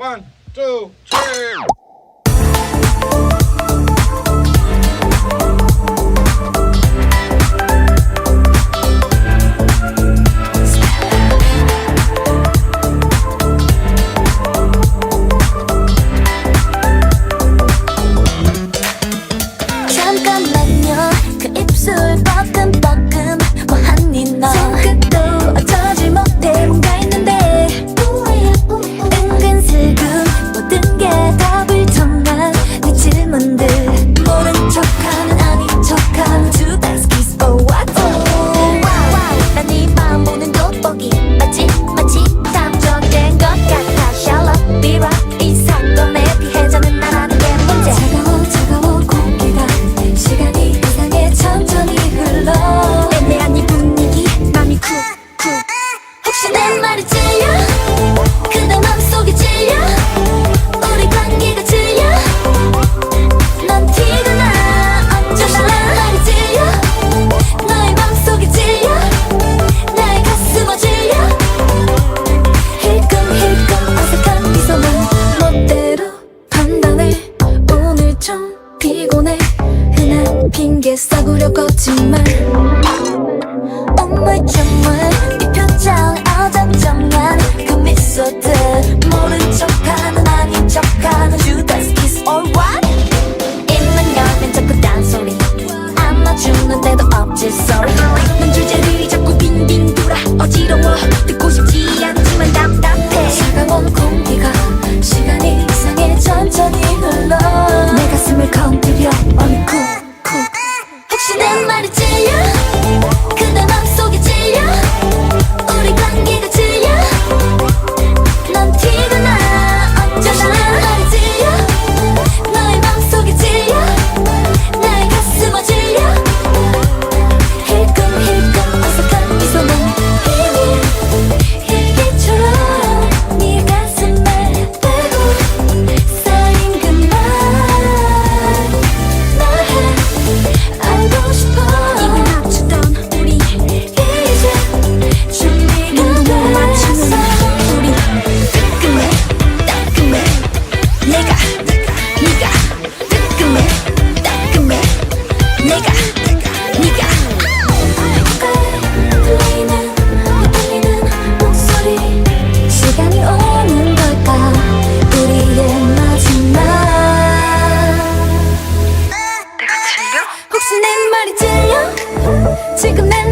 One, two, three. 게 싸구려 거짓말. 엄물 정말 네 표정 어정쩡한 그 미소들 지금 난